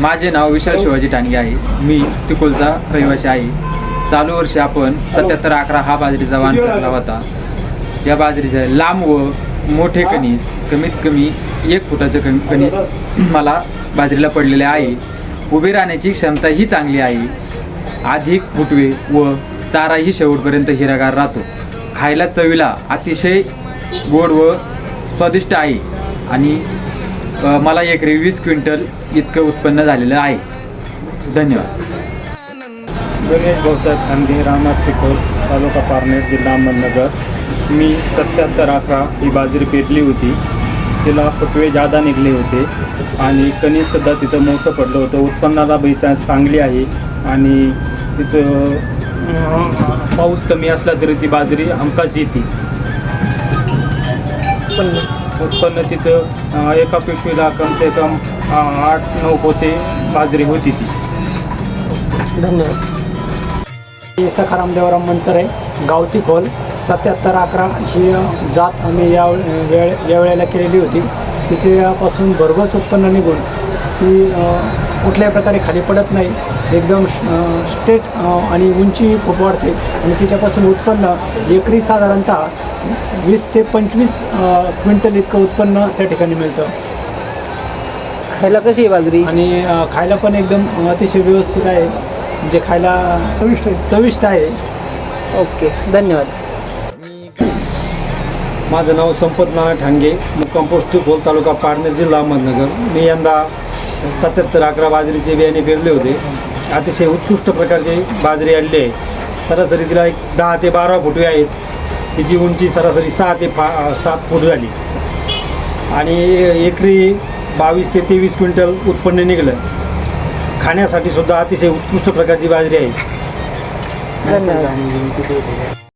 माझे नाव विशाल शिवाजी टांगे आहे. मी तिकोलचा रहिवासी आहे चालू वर्षी आपण सत्याहत्तर अकरा हा बाजरीचा वाण करला होता. या बाजरीचे लांब व मोठे कणीस कमीत कमी एक फुटाचे कण कणीस मला बाजरीला पडलेले आहे. उभे राहण्याची क्षमता ही चांगली आहे. अधिक फुटवे व चाराही शेवटपर्यंत हिरागार राहतो. खायला चवीला अतिशय गोड व स्वादिष्ट आहे. आणि मला एकरी वीस क्विंटल इतकं उत्पन्न झालेलं आहे. धन्यवाद. गणेश भाऊसाहेब खांदे रामनाथ पिकोल तालुका पारनेर जिल्हा अहमदनगर. मी सत्याहत्तर अकरा ही बाजरी पेरली होती. तिला फुटवे जादा निघले होते आणि कणीससुद्धा तिथं मोठं पडलं होतं. उत्पन्नाला बैसा चांगली आहे आणि तिथं पाऊस कमी असला तरी ती बाजरी हमखास येते उत्पन्न तिथं एका पिशवीला कम से कम आठ नऊ पोते बाजरी होती ती. धन्यवाद. मी सखाराम देवराम मनसर आहे गावती खोल सत्याहत्तर अकरा ही जात आम्ही या वेळ या वेळेला केलेली होती. तिच्यापासून भरघोस उत्पन्न निघून ती कुठल्याही प्रकारे खाली पडत नाही एकदम स्टेट आणि उंची खूप वाढते. आणि तिच्यापासून उत्पन्न एकरी साधारणतः वीस ते पंचवीस क्विंटल इतकं उत्पन्न त्या ठिकाणी मिळतं. खायला कशी आहे बाजरी? आणि खायला पण एकदम अतिशय व्यवस्थित आहे. म्हणजे खायला चविष्ट चविष्ट आहे. ओके धन्यवाद. माझं नाव संपत नाना ठांगे मुक्काम पोस्ट खोल तालुका पारनेर जिल्हा अहमदनगर. मी यंदा सत्याहत्तर अकरा बाजरीचे बियाणे पेरले होते. अतिशय उत्कृष्ट प्रकारची बाजरी आणली आहे सरासरी तिला एक दहा ते बारा फुटवे आहेत. तिची उंची सरासरी सहा ते फा सात फूट झाली. आणि एकरी बावीस ते तेवीस क्विंटल उत्पन्न निघलं. खाण्यासाठी सुद्धा अतिशय उत्कृष्ट प्रकारची बाजरी आहे. धन्यवाद.